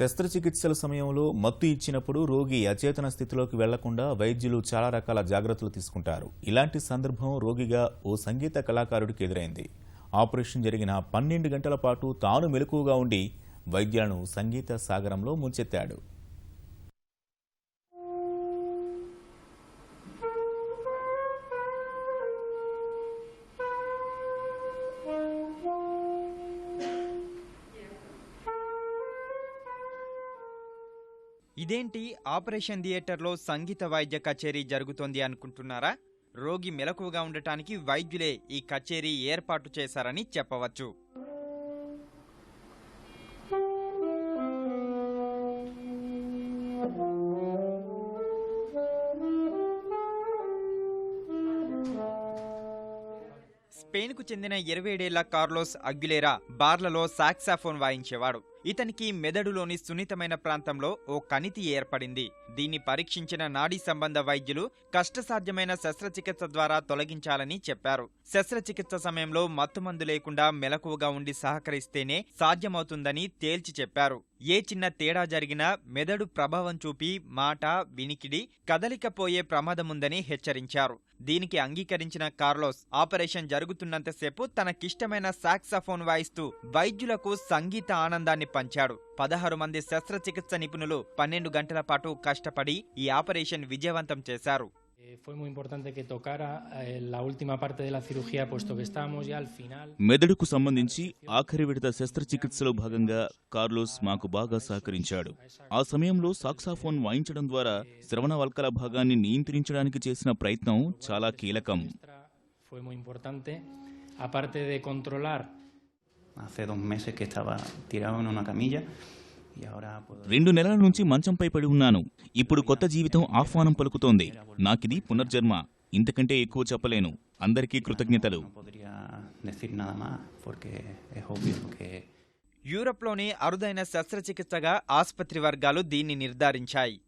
శస్త్రచికిత్సల సమయంలో మత్తు ఇచ్చినప్పుడు రోగి అచేతన స్థితిలోకి వెళ్ళకుండా వైద్యులు చాలా రకాల జాగ్రత్తలు తీసుకుంటారు. ఇలాంటి సందర్భం రోగిగా ఓ సంగీత కళాకారుడికి ఎదురైంది. ఆపరేషన్ జరిగిన పన్నెండు గంటల పాటు తాను మెలకువగా ఉండి వైద్యులను సంగీత సాగరంలో ముంచెత్తాడు. ఇదేంటి ఆపరేషన్ థియేటర్లో సంగీత వైద్య కచేరీ జరుగుతోంది అనుకుంటున్నారా? రోగి మెలకువగా ఉండటానికి వైద్యులే ఈ కచేరీ ఏర్పాటు చేశారని చెప్పవచ్చు. స్పెయిన్కు చెందిన ఇరవై ఏడేళ్ళ కార్లోస్ అగ్యులేరా బార్లలో సాక్సాఫోన్ వాయించేవాడు. ఇతనికి మెదడులోని సున్నితమైన ప్రాంతంలో ఓ కణితి ఏర్పడింది. దీన్ని పరీక్షించిన నాడీ సంబంధ వైద్యులు కష్టసాధ్యమైన శస్త్రచికిత్స ద్వారా తొలగించాలని చెప్పారు. శస్త్రచికిత్స సమయంలో మత్తుమందు లేకుండా మెలకువగా ఉండి సహకరిస్తేనే సాధ్యమవుతుందని తేల్చి చెప్పారు. ఏ చిన్న తేడా జరిగినా మెదడు ప్రభావం చూపి మాట వినికిడి కదలికపోయే ప్రమాదముందని హెచ్చరించారు. దీనికి అంగీకరించిన కార్లోస్ ఆపరేషన్ జరుగుతున్నంతసేపు తనకిష్టమైన సాక్సఫోన్ వాయిస్తూ వైద్యులకు సంగీత ఆనందాన్ని పంచాడు. పదహారు మంది శస్త్రచికిత్స నిపుణులు పన్నెండు గంటల పాటు కష్టపడి ఈ ఆపరేషన్ విజయవంతం చేశారు. Eh, eh. మెదడుకు సంబంధించి ఆఖరి విడత శస్త్రచికిత్సలో భాగంగా కార్లోస్ మాకు బాగా సహకరించాడు. ఆ సమయంలో సాక్సాఫోన్ వాయించడం ద్వారా శ్రవణ వల్కల భాగాన్ని నియంత్రించడానికి చేసిన ప్రయత్నం చాలా కీలకం. Hace dos meses que estaba tirado en una camilla y ahora puedo... రెండు నెలల నుంచి మంచంపై పడి ఉన్నాను. ఇప్పుడు కొత్త జీవితం ఆహ్వానం పలుకుతోంది. నాకిది పునర్జన్మ. ఇంతకంటే ఎక్కువ చెప్పలేను. అందరికీ కృతజ్ఞతలు. No podría decir nada más porque es obvio que యూరప్లోని అరుదైన శస్త్రచికిత్సగా ఆసుపత్రి వర్గాలు దీన్ని నిర్ధారించాయి.